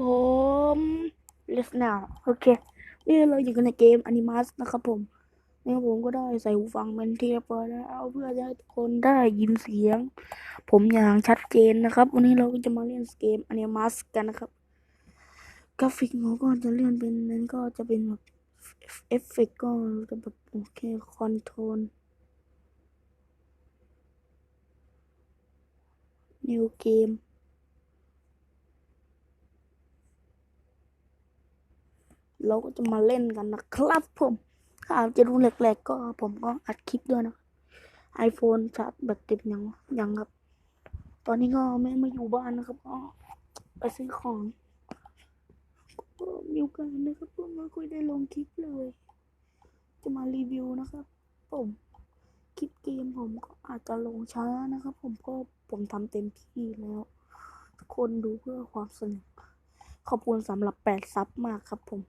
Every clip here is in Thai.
ผม let's now โอเคนี่เราอยู่กันในเกม Animus นะครับผมนี่ผมก็ได้ใส่หูฟังเป็นที่เรียบร้อยแล้วเพื่อจะให้ทุกคนได้ยินเสียง ผมอย่างชัดเจนนะครับ วันนี้เราก็จะมาเล่นเกม Animus กันนะครับ กราฟิกเราก็จะเลื่อนเป็นนั้นก็จะเป็นแบบเอฟเฟกก็จะแบบโอเคคอนโทรล new game เเราก็จะมาเล่นกันนะครับผมถ้าอาจจะรู้แหลกๆก็ผมก็อัดคลิปด้วยนะ iPhone ชาร์จแบตเต็มยังยังครับ ตอนนี้ก็ไม่มาอยู่บ้านนะครับก็ไปซื้อของก็มีโอกาสนะครับก็ไม่ค่อยได้ลงคลิปเลย จะมารีวิวนะครับ ผมคลิปเกมผมก็อาจจะลงช้านะครับ ผมก็ผมทำเต็มที่แล้วคนดูเพื่อความสนุกขอบคุณสำหรับแปดซับมากครับผม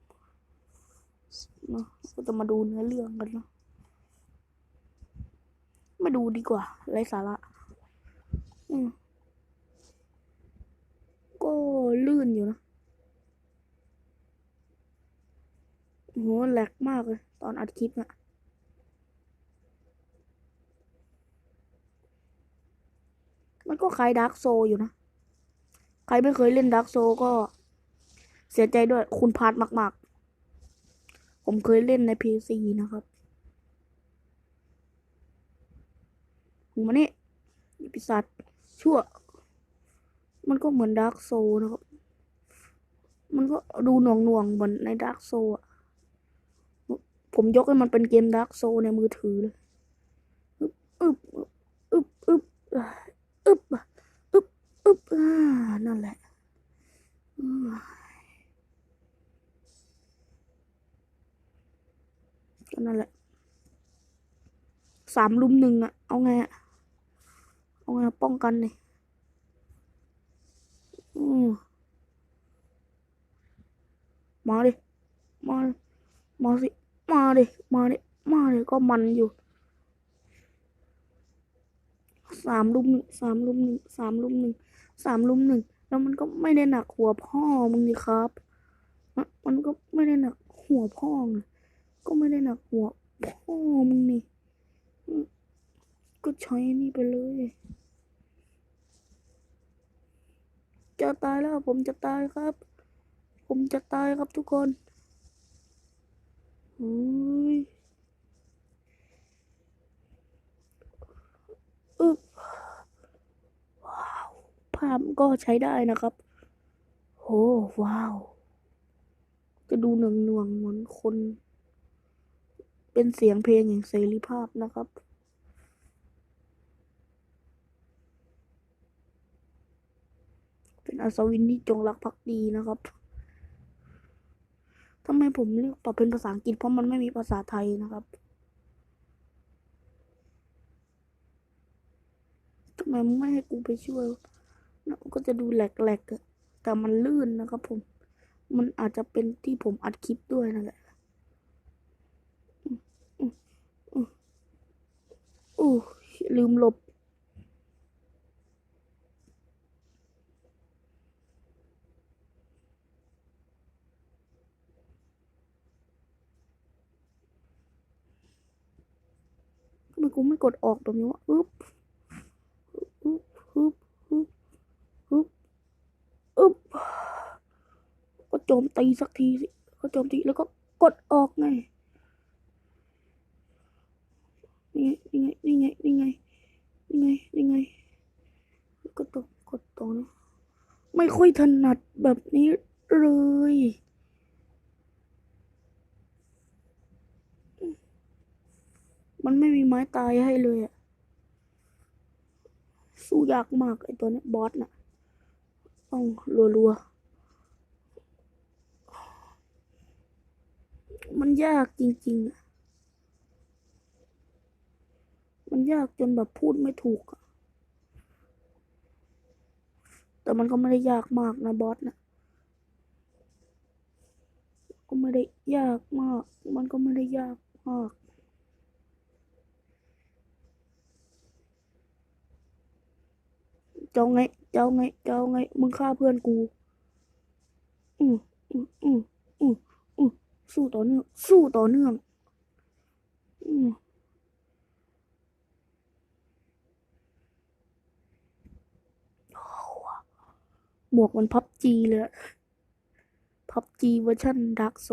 เนอะก็จะมาดูเนื้อเรื่องกันเนาะมาดูดีกว่าไร้สาระอืมก็ลื่นอยู่นะโหแหลกมากเลย ตอนอัดคลิปอะมันก็คล้ายดาร์กโซอยู่นะ ใครไม่เคยเล่นดาร์กโซก็เสียใจด้วยคุณพลาดมาก ผมเคยเล่นใน PC นะครับมึงมานี่อีปีศาจชั่ว มันก็เหมือนดาร์กโซนะครับ มันก็ดูหน่วงหน่วงๆเหมือนในดาร์กโซอะผมยกให้มันเป็นเกมดาร์กโซในมือถือเลยอึบอึบอึบอึบอึบอึบอึบอ่านั่นแหละอืม ก็นั่นแหละสามลุมหนึ่งอะเอาไงอะเอาไงป้องกันเลยอืมมาดิมาดิมาสิมาดิมาดิมาดิก็มันอยู่สามลุมหนึ่งสามลุมหนึ่งสามลุมหนึ่งสามลุมหนึ่งแล้วมันก็ไม่ได้หนักหัวพ่อมึงนี่ครับ มันก็ไม่ได้หนักหัวพ่อไง ก็ไม่ได้หนักหัวพ่อมึงนี่ก็ใช้นี่ไปเลย จะตายแล้วผมจะตายครับ ผมจะตายครับทุกคนเฮ้ยอึบว้าวภาพก็ใช้ได้นะครับโอ้ว้าว จะดูหน่วงหน่วงๆเหมือนคน เป็นเสียงเพลงอย่างเสรีภาพนะครับเป็นอัศวินที่จงรักภักดีนะครับทำไมผมเลือกปรับเป็นภาษาอังกฤษเพราะมันไม่มีภาษาไทยนะครับทำไมไม่ให้กูไปช่วยนะก็จะดูแหลกๆแต่มันลื่นนะครับผม มันอาจจะเป็นที่ผมอัดคลิปด้วยนั่นแหละ อู้ลืมหลบ ทำไมกูไม่กดออกตรงนี้วะอึ๊บอึ๊บอึ๊บอึ๊บอึ๊บอึ๊บก็โจมตีสักทีสิ ก็โจมตีแล้วก็กดออกไง นี่ไงนี่ไงนี่ไงนี่ไงนี่ไงนี่ไงก็ต้องกดต่อนะไม่ค่อยถนัดแบบนี้เลยมันไม่มีไม้ตายให้เลยอะสู้ยากมากไอตัวเนี้ยบอสน่ะ ต้องรัวๆ มันยากจริงๆอะ มันยากจนแบบพูดไม่ถูกอะแต่มันก็ไม่ได้ยากมากนะบอสนะ ก็ไม่ได้ยากมาก มันก็ไม่ได้ยากมากเจ้าไง เจ้าไง เจ้าไง มึงฆ่าเพื่อนกู อืมอืมอืมอือืมสู้ต่อเนื่อง สู้ต่อเนื่อง อืม หมวกมันพับจีเลยพับจีเวอร์ชันดาร์กโซ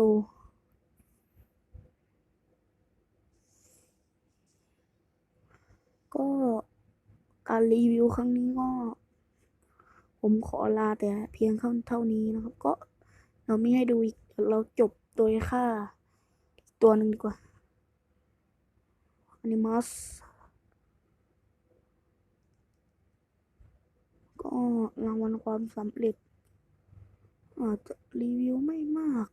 ก็การรีวิวครั้งนี้ก็ ผมขอลาแต่เพียงเท่านี้นะครับ ก็เราไม่ให้ดูอีกเดี๋ยวเราจบโดยค่า ตัวหนึ่งดีกว่าอนิมัส ก็รางวัลความสำเร็จอาจจะรีวิวไม่มาก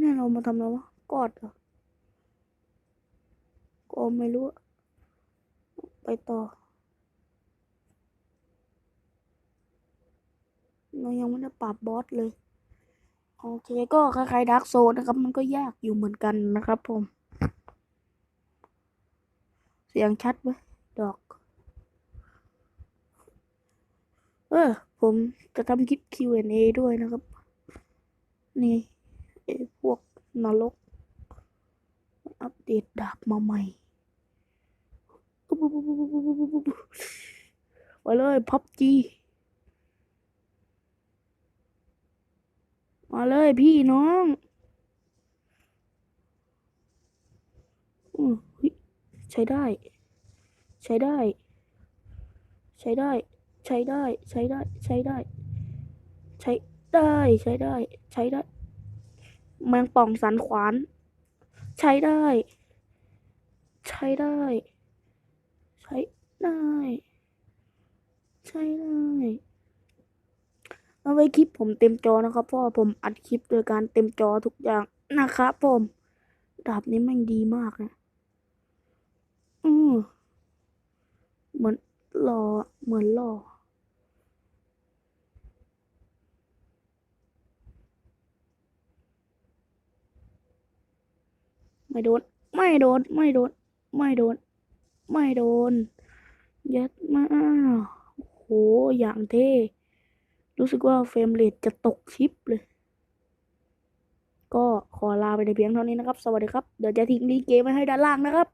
ไม่แน่เรามาทำแล้ววะกอดเหรอก็ไม่รู้อะไปต่อ เรายังไม่ได้ปราบบอสเลย โอเคก็คล้ายๆดาร์กโซนนะครับ มันก็ยากอยู่เหมือนกันนะครับผม เสียงชัดไหมดอก เออ ผมจะทำคลิป Q&A ด้วยนะครับ นี่ ไอ้พวกนรกอัปเดตดาบมาใหม่ไปเลยพับจีมาเลยพี่น้องอืมเฮ้ยใช้ได้ ใช้ได้ ใช้ได้ ใช้ได้ ใช้ได้ ใช้ได้ ใช้ได้ ใช้ได้ ใช้ได้ แมงป่องสันขวาน ใช้ได้ ใช้ได้ ใช้ได้ ใช้ได้เอาไว้คลิปผมเต็มจอนะครับเพราะว่าผมอัดคลิปโดยการเต็มจอทุกอย่างนะครับผมดาบนี้แม่งดีมากนะอืมเหมือนหล่อเหมือนหล่อ ไม่โดน ไม่โดน ไม่โดน ไม่โดน ไม่โดน ยัดมาโห อย่างเท่ รู้สึกว่าเฟรมเรทจะตกชิปเลย ก็ขอลาไปในเพียงเท่านี้นะครับ สวัสดีครับ เดี๋ยวจะทิ้งลิงก์เกมไว้ให้ด้านล่างนะครับ